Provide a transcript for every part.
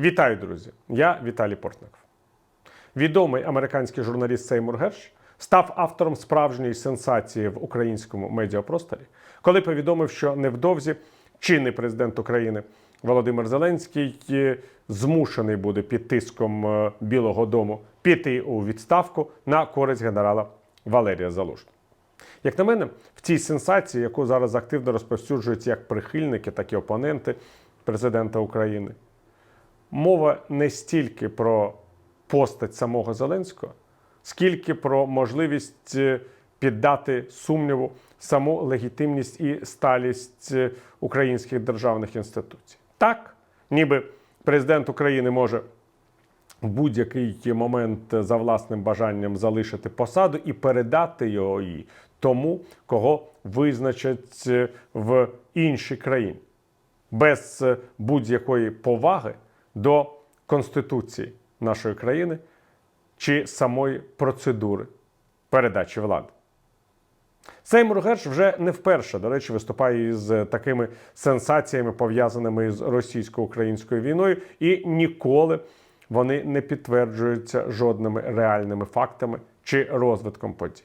Вітаю, друзі! Я Віталій Портников. Відомий американський журналіст Сеймур Герш став автором справжньої сенсації в українському медіапросторі, коли повідомив, що невдовзі чинний президент України Володимир Зеленський змушений буде під тиском е, Білого Дому піти у відставку на користь генерала Валерія Залужного. Як на мене, в цій сенсації, яку зараз активно розповсюджують як прихильники, так і опоненти президента України, мова не стільки про постать самого Зеленського, скільки про можливість е, піддати сумніву саму легітимність і сталість е, українських державних інституцій. Так, ніби президент України може в будь-який момент за власним бажанням залишити посаду і передати його їй тому, кого визначать е, в іншій країні, без будь-якої поваги до Конституції нашої країни чи самої процедури передачі влади. Сеймур Герш вже не вперше, до речі, виступає із такими сенсаціями, пов'язаними з російсько-українською війною, і ніколи вони не підтверджуються жодними реальними фактами чи розвитком подій.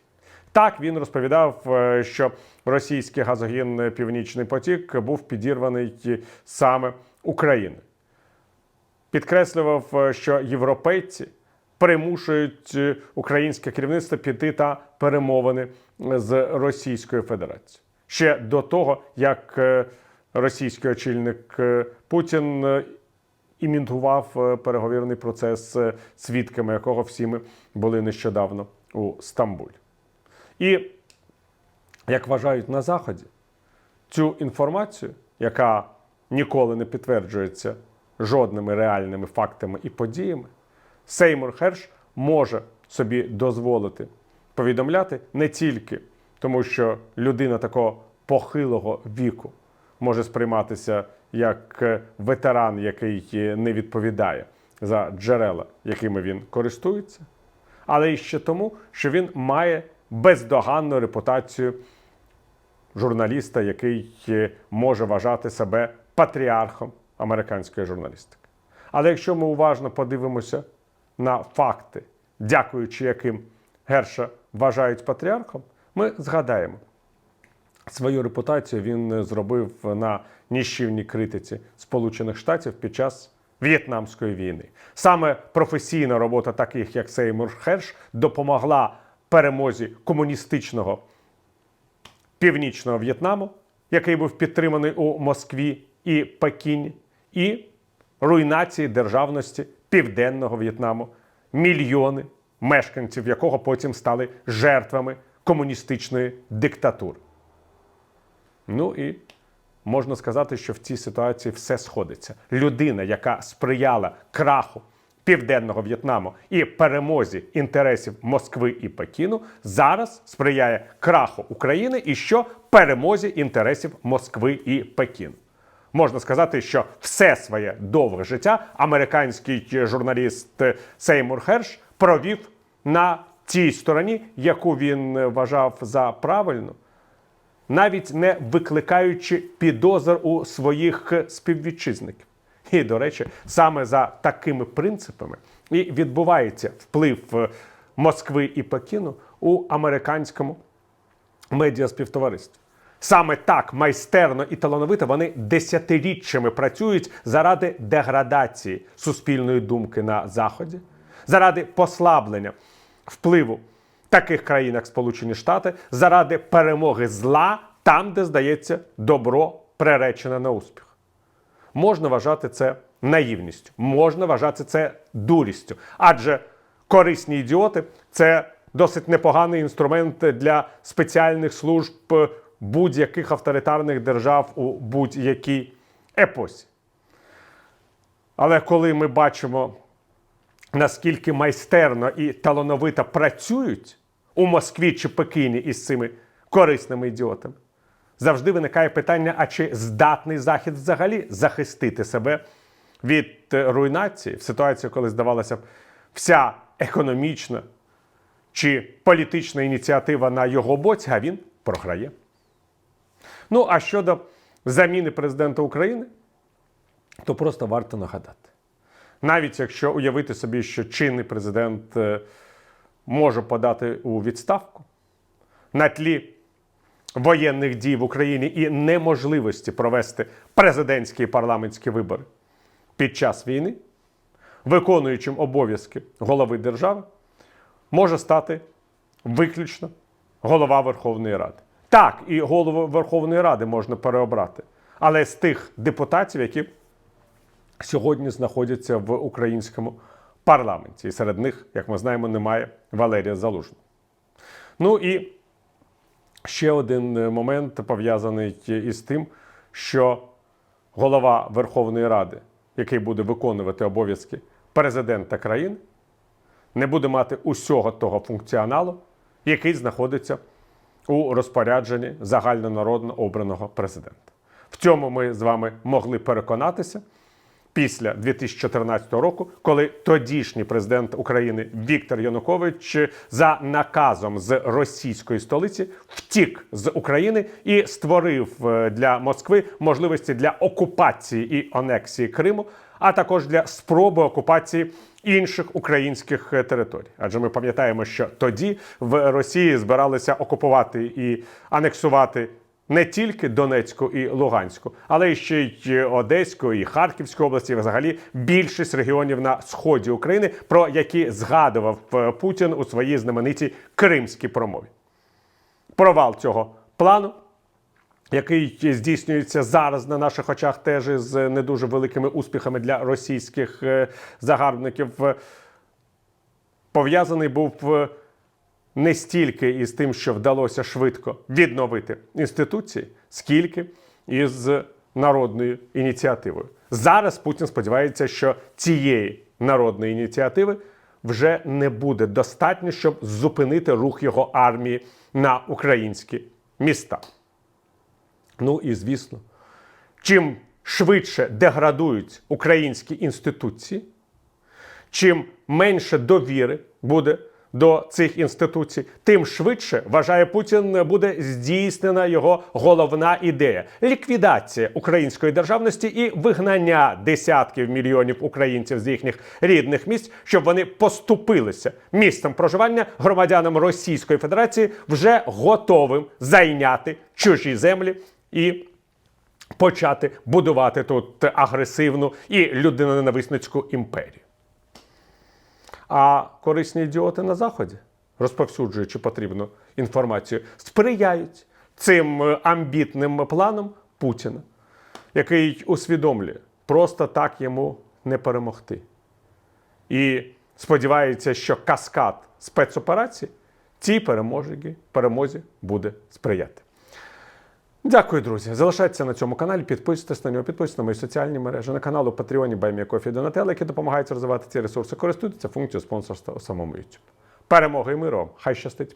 Так він розповідав, е, що російський газогін Північний потік був підірваний саме Україною. Підкреслював, е, що європейці примушують е, українське керівництво піти та перемовини з Російською Федерацією ще до того, як е, російський очільник е, Путін е, імітував е, переговірний процес, е, свідками якого всі ми були нещодавно у Стамбулі. І як вважають на Заході, цю інформацію, яка ніколи не підтверджується жодними реальними фактами і подіями, Сеймур Херш може собі дозволити повідомляти не тільки тому, що людина такого похилого віку може сприйматися як е, ветеран, який е, не відповідає за джерела, якими він користується, але і ще тому, що він має бездоганну репутацію журналіста, який е, може вважати себе патріархом американської журналістики. Але якщо ми уважно подивимося на факти, дякуючи яким Герша вважають патріархом, ми згадаємо. Свою репутацію він зробив на ніщівній критиці Сполучених Штатів під час В'єтнамської війни. Саме професійна робота таких, як Сеймур Херш, допомогла перемозі комуністичного північного В'єтнаму, який був підтриманий у Москві і Пекіні, і руйнації державності Південного В'єтнаму, мільйони мешканців якого потім стали жертвами комуністичної диктатури. Ну і можна сказати, що в цій ситуації все сходиться. Людина, яка сприяла краху Південного В'єтнаму і перемозі інтересів Москви і Пекіну, зараз сприяє краху України і що перемозі інтересів Москви і Пекіну. Можна сказати, що все своє довге життя американський журналіст Сеймур Херш провів на тій стороні, яку він вважав за правильну, навіть не викликаючи підозр у своїх співвітчизників. І, до речі, саме за такими принципами і відбувається вплив е, Москви і Пекіну у американському медіаспівтоваристві. Саме так майстерно і талановито вони десятиріччями працюють заради деградації суспільної думки на Заході, заради послаблення впливу таких країн, як Сполучені Штати, заради перемоги зла там, де здається добро приречене на успіх. Можна вважати це наївністю, можна вважати це дурістю, адже корисні ідіоти це досить непоганий інструмент для спеціальних служб будь-яких авторитарних держав у будь-якій епосі. Але коли ми бачимо, наскільки майстерно і талановито працюють у Москві чи Пекіні із цими корисними ідіотами, завжди виникає питання: а чи здатний Захід взагалі захистити себе від е, руйнації в ситуації, коли здавалося б, вся економічна чи політична ініціатива на його боці, а він програє. Ну, а щодо заміни президента України, то просто варто нагадати. Навіть якщо уявити собі, що чинний президент е, може подати у відставку на тлі воєнних дій в Україні і неможливості провести президентські і парламентські вибори під час війни, виконуючим обов'язки голови держави, може стати виключно голова Верховної Ради. Так, і голову Верховної Ради можна переобрати, але з тих депутатів, які сьогодні знаходяться в українському парламенті. І серед них, як ми знаємо, немає Валерія Залужного. Ну і ще один е, момент пов'язаний із тим, що голова Верховної Ради, який буде виконувати обов'язки президента країни, не буде мати усього того функціоналу, який знаходиться у розпорядженні загальнонародно обраного президента. В цьому ми з вами могли переконатися після 2014 року, коли тодішній президент України Віктор Янукович за наказом з російської столиці втік з України і створив е, для Москви можливості для окупації і анексії Криму, а також для спроби окупації інших українських е, територій. Адже ми пам'ятаємо, що тоді в Росії збиралися окупувати і анексувати не тільки Донецьку і Луганську, але й ще й Одеську і Харківську області, і взагалі більшість регіонів на сході України, про які згадував е, Путін у своїй знаменитій кримській промові. Провал цього плану, який здійснюється зараз на наших очах, теж із не дуже великими успіхами для російських е, загарбників, пов'язаний був е, не стільки із тим, що вдалося швидко відновити інституції, скільки із народною ініціативою. Зараз Путін сподівається, що цієї народної ініціативи вже не буде достатньо, щоб зупинити рух його армії на українські міста. Ну і звісно, чим швидше деградують українські інституції, чим менше довіри буде до цих інституцій, тим швидше вважає Путін буде здійснена його головна ідея ліквідація української державності і вигнання десятків мільйонів українців з їхніх рідних місць, щоб вони поступилися місцем проживання громадянам Російської Федерації, вже готовим зайняти чужі землі і почати будувати тут агресивну і людиноненависницьку імперію. А корисні ідіоти на Заході, розповсюджуючи потрібну інформацію, сприяють цим е, амбітним планам Путіна, який усвідомлює, просто так йому не перемогти. І сподівається, що каскад спецоперацій цій перемозі буде сприяти. Дякую, друзі. Залишайтеся на цьому каналі, підписуйтесь на нього, підписуйтесь на мої соціальні мережі, на канал у Патреоні Байміякофі які допомагають розвивати ці ресурси. Користуйтеся функцією спонсорства у самому YouTube. Перемоги і миру! Хай щастить!